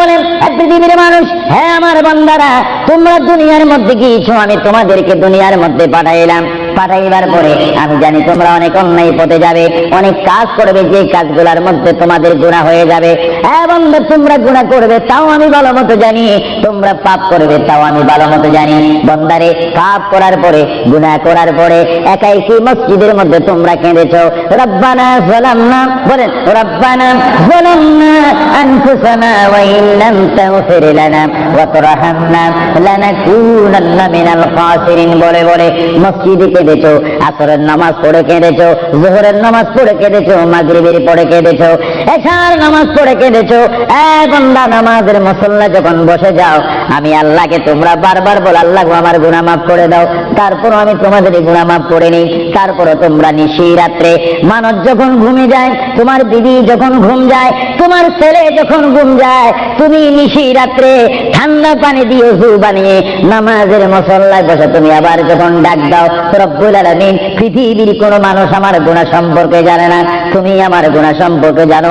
বলেন, এক পৃথিবীর মানুষ হ্যাঁ আমার বান্দারা তোমরা দুনিয়ার মধ্যে গিয়েছো, আমি তোমাদেরকে দুনিয়ার মধ্যে পাঠাইলাম। পাঠাইবার পরে, আমি জানি তোমরা অনেক অন্যায় পথে যাবে, অনেক কাজ করবে, যে কাজগুলোর মধ্যে তোমাদের গুণা হয়ে যাবে। হ্যাঁ বন্ধু, তোমরা গুণা করবে, তাও আমি ভালো মতো জানি। তোমরা পাপ করবে, তাও আমি ভালো মতো জানি। বন্দারে, পাপ করার পরে গুণা করার পরে, একাই কি মসজিদের মধ্যে তোমরা কেঁদেছ? রব্বানা জালামনা বলেন, রব্বানা জালামনা আনফুসানা ওয়া ইন লাম তাগফির লানা ওয়া তারহামনা লানাকুনান্না মিনাল খাসিরিন। বলে বলে মসজিদে কেঁদেছো? আসরের নামাজ পড়ে কেঁদেছো? জোহরের নামাজ পড়ে কেঁদেছো? মাগরিবের পড়ে কেঁদেছো? এশার নামাজ পড়ে কেঁদেছো। বান্দা, নামাজের মুসল্লা যখন বসে যাও, আমি আল্লাহকে তোমরা বারবার বল, আল্লাহ আমার গুনাহ মাফ করে দাও। তারপর আমি তোমাদের গুনাহ মাফ করে নিই। তারপরও তোমরা নিশি রাত্রে মানুষ যখন ঘুমে যায়, তোমার দিদি যখন ঘুম যায়, তোমার ছেলে যখন ঘুম যায়, তুমি নিশি রাত্রে ঠান্ডা পানি দিয়ে জু বানিয়ে নামাজের মশল্লায় বসে তুমি আবার যখন ডাক দাও, রব্বুল আলামিন, পৃথিবীর কোনো মানুষ আমার গুণা সম্পর্কে জানে না। তুমি আমার গুণা সম্পর্কে জানো।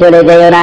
চলে যেও না।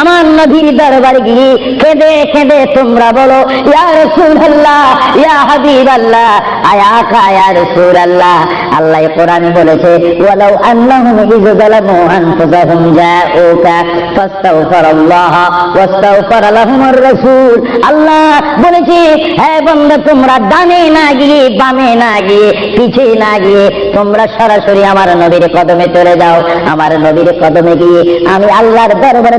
আমার নবীর দরবারে গিয়ে কেঁদে কেঁদে তোমরা বলো, ইয়া রাসূলুল্লাহ, ইয়া হাবিবাল্লাহ, আয়া কা ইয়া রাসূলুল্লাহ। আল্লাহ কোরআনে বলেছে, ওয়ালাউ রাসূল। আল্লাহ বলেছে বান্দা তোমরা ডানে না গিয়ে বামে না গিয়ে পিছে না গিয়ে তোমরা সরাসরি আমার নবীর কদমে চলে যাও। আমার নবীর কদমে গিয়ে আমি আল্লাহর দরবারে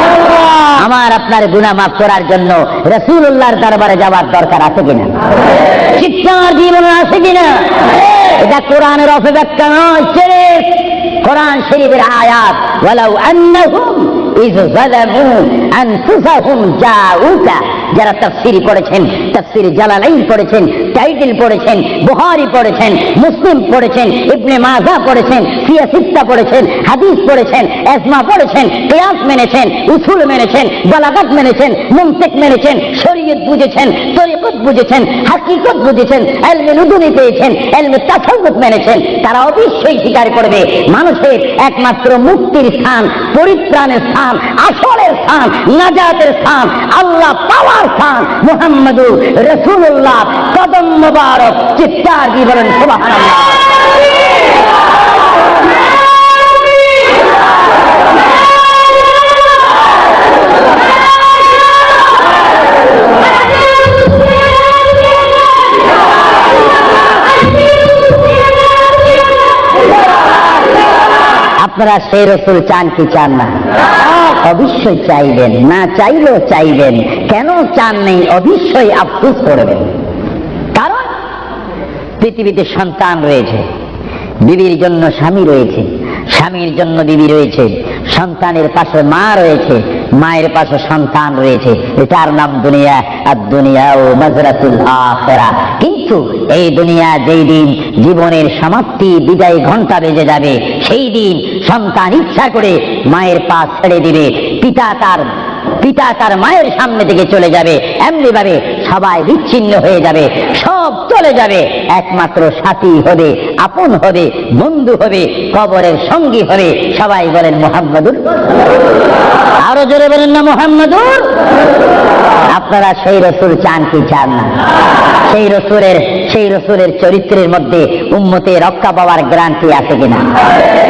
আমার আপনার গুনাহ মাফ করার জন্য রসুল্লাহর দরবারে যাওয়ার দরকার আছে কিনা? শিক্ষার জীবন আছে কিনা? এটা কোরআনের অপব্যাখ্যা নয় ছেড়ে কোরআন শরীফের আয়াত আনফুসাহুম জাউকা। যারা তাফসির করেছেন, তাফসির জালালাইন পড়েছেন টাইটেল পড়েছেন বুহারি পড়েছেন, মুসলিম পড়েছেন, ইবনে মাজা পড়েছেন সিয়াসিত্তা পড়েছেন, হাদিস পড়েছেন, এজমা পড়েছেন, কিয়াস মেনেছেন, উসুল মেনেছেন, বালাগাত মেনেছেন মুমসিক মেনেছেন, শরীয়ত বুঝেছেন, তরিকত বুঝেছেন, হাকিকত বুঝেছেন, এলমে নুদুনি পেয়েছেন, এলমে তাসাউফ মেনেছেন, তারা অবশ্যই স্বীকার করবে, মানুষের একমাত্র মুক্তির স্থান, পরিত্রাণের স্থান, আসলের স্থান, নাজাতের স্থান, আল্লাহ পাওয়ার স্থান মুহাম্মদু রসুল্লাহ কদম মুবারক, চিৎকার দিয়ে বলেন আপনারা সেই রসুল চান কি চান না? অবশ্যই চাইবেন, না চাইলেও চাইবেন। কেন চান নেই? অবশ্যই আফসোস করবেন। কারণ? পৃথিবীতে সন্তান রয়েছে, বিবির জন্য স্বামী রয়েছে, স্বামীর জন্য বিবি রয়েছে, সন্তানের পাশে মা রয়েছে, মায়ের পাশে সন্তান রয়েছে। এটার নাম দুনিয়া, আর দুনিয়া ও মাজরাতুল আখেরা। কিন্তু এই দুনিয়া যেই দিন জীবনের সমাপ্তি, বিদায় ঘণ্টা বেজে যাবে, সেই দিন সন্তান ইচ্ছা করে মায়ের পা ছেড়ে দিবে, পিতা তার পিতা তার মায়ের সামনে থেকে চলে যাবে। এমনি ভাবে সবাই বিচ্ছিন্ন হয়ে যাবে, সব চলে যাবে। একমাত্র সাথী হবে, আপন হবে, বন্ধু হবে, কবরের সঙ্গী হবে। সবাই বলেন মোহাম্মদুর। আরও জোরে বলেন না, মোহাম্মদুর। আপনারা সেই রসুল চান কি চান না? সেই রসুলের সেই রসুলের চরিত্রের মধ্যে উম্মতে রক্ষা পাওয়ার গ্রান্টি আছে কিনা?